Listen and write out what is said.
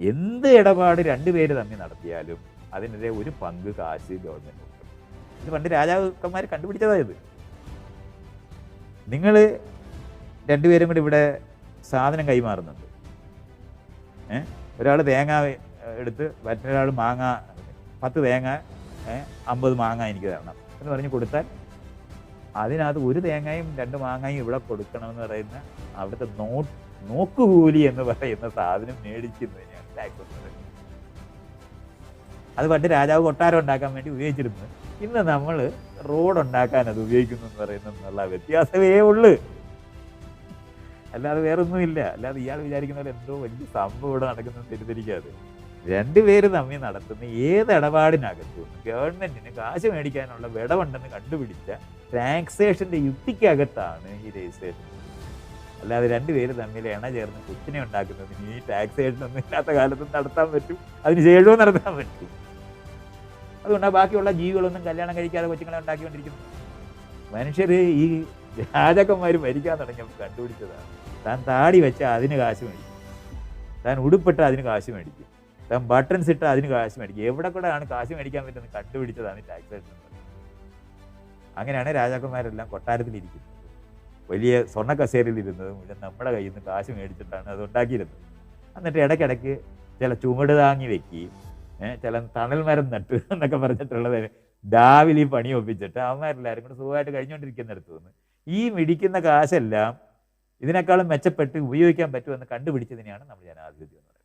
എന്ത് ഇടപാട് രണ്ടുപേര് തമ്മിൽ നടത്തിയാലും അതിനെതിരെ ഒരു പങ്ക് കാശ് ഗവൺമെന്റ് ഇത് പണ്ട് രാജാക്കന്മാർ കണ്ടുപിടിച്ചതായത് നിങ്ങൾ രണ്ടുപേരും കൂടി ഇവിടെ സാധനം കൈമാറുന്നുണ്ട്. ഏ? ഒരാൾ തേങ്ങ എടുത്ത് മറ്റൊരാൾ മാങ്ങ പത്ത് തേങ്ങ അമ്പത് മാങ്ങ എനിക്ക് തരണം എന്ന് പറഞ്ഞ് കൊടുത്താൽ അതിനകത്ത് ഒരു തേങ്ങയും രണ്ട് മാങ്ങയും ഇവിടെ കൊടുക്കണമെന്ന് പറയുന്ന അവിടുത്തെ നോ നോക്കുകൂലി എന്ന് പറയുന്ന സാധനം മേടിക്കുന്നതിനാണ് ടാക്സ് എന്ന് പറയുന്നത് അത് പണ്ട് രാജാവ് കൊട്ടാരം ഉണ്ടാക്കാൻ വേണ്ടി ഉപയോഗിച്ചിരുന്നു. ഇന്ന് നമ്മൾ റോഡ് ഉണ്ടാക്കാൻ അത് ഉപയോഗിക്കുന്നു എന്ന് പറയുന്നുള്ള വ്യത്യാസമേ ഉള്ളൂ. അല്ലാതെ വേറൊന്നുമില്ല. അല്ലാതെ ഇയാൾ വിചാരിക്കുന്ന പോലെ എന്തോ വലിയ സംഭവം ഇവിടെ നടക്കുന്നത് തെറ്റിദ്ധരിക്കാതെ രണ്ടുപേര് തമ്മിൽ നടത്തുന്ന ഏത് ഇടപാടിനകത്തും ഗവൺമെന്റിന് കാശ് മേടിക്കാനുള്ള വിടവുണ്ടെന്ന് കണ്ടുപിടിച്ച ടാക്സേഷന്റെ യുക്തിക്കകത്താണ് ഈ രജിസ്ട്രേഷൻ. അല്ലാതെ രണ്ടുപേര് തമ്മിൽ എണ ചേർന്ന് കുത്തിനെ ഉണ്ടാക്കുന്നതിന് ഈ ടാക്സേഷൻ ഒന്നും ഇല്ലാത്ത കാലത്തും നടത്താൻ പറ്റും. അതിന് ശേഷവും നടത്താൻ പറ്റും. അതുകൊണ്ടാണ് ബാക്കിയുള്ള ജീവികളൊന്നും കല്യാണം കഴിക്കാതെ കൊച്ചുങ്ങളെ ഉണ്ടാക്കിക്കൊണ്ടിരിക്കുന്നു മനുഷ്യർ ഈ രാജാക്കന്മാർ മരിക്കാൻ തുടങ്ങിയപ്പോൾ കണ്ടുപിടിച്ചതാണ്. താൻ താടി വെച്ചാൽ അതിന് കാശ് മേടിക്കും. താൻ ഉടുപ്പിട്ട അതിന് കാശ് മേടിക്കും. താൻ ബട്ടൺസ് ഇട്ട് അതിന് കാശ് മേടിക്കും. എവിടെ കൂടെ ആണ് കാശ് മേടിക്കാൻ പറ്റുന്നത്? കണ്ടുപിടിച്ചതാണ് ടാക്സേഷൻ അങ്ങനെയാണ് രാജാക്കന്മാരെല്ലാം കൊട്ടാരത്തിലിരിക്കുന്നത്. വലിയ സ്വർണ കസേരയിൽ ഇരുന്നത് നമ്മുടെ കയ്യിൽ നിന്ന് കാശ് മേടിച്ചിട്ടാണ് അത് ഉണ്ടാക്കിയിരുന്നത്. എന്നിട്ട് ഇടയ്ക്കിടയ്ക്ക് ചില ചുമട് താങ്ങി വെക്കുകയും ചില തണൽ മരം നട്ട് എന്നൊക്കെ പറഞ്ഞിട്ടുള്ളത് രാവിലെ പണി ഒപ്പിച്ചിട്ട് അവന്മാരെല്ലാവരും കൂടെ സുഖമായിട്ട് കഴിഞ്ഞുകൊണ്ടിരിക്കുന്നിടത്ത് നിന്ന് ഈ മിടിക്കുന്ന കാശെല്ലാം ഇതിനേക്കാളും മെച്ചപ്പെട്ട് ഉപയോഗിക്കാൻ പറ്റുമെന്ന് കണ്ടുപിടിച്ചതിനെയാണ് നമ്മൾ ജനാധിപത്യം എന്ന്